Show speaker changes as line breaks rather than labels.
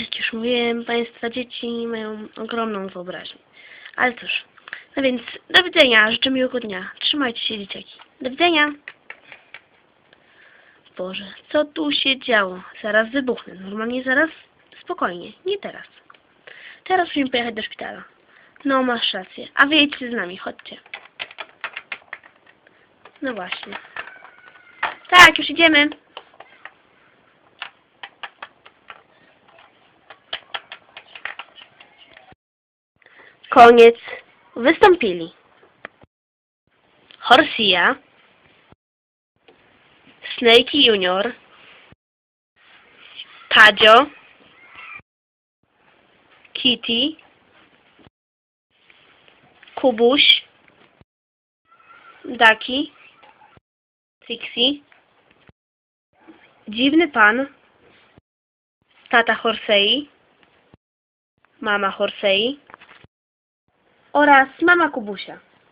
Jak już mówiłem, Państwa dzieci mają ogromną wyobraźnię. Ale cóż, no więc do widzenia, życzę miłego dnia. Trzymajcie się dzieciaki. Do widzenia. Boże, co tu się działo? Zaraz wybuchnę. Normalnie zaraz, spokojnie, nie teraz. Teraz musimy pojechać do szpitala. No, masz rację. A wy jedźcie z nami, chodźcie. No właśnie. Tak, już idziemy. Koniec. Wystąpili. Horsia, Snake Junior, Tadzio, Kitty, Kubuś, Daki, Trixie, Dziwny Pan, Tata Horsei, Mama Horsei oraz Mama Kubusia.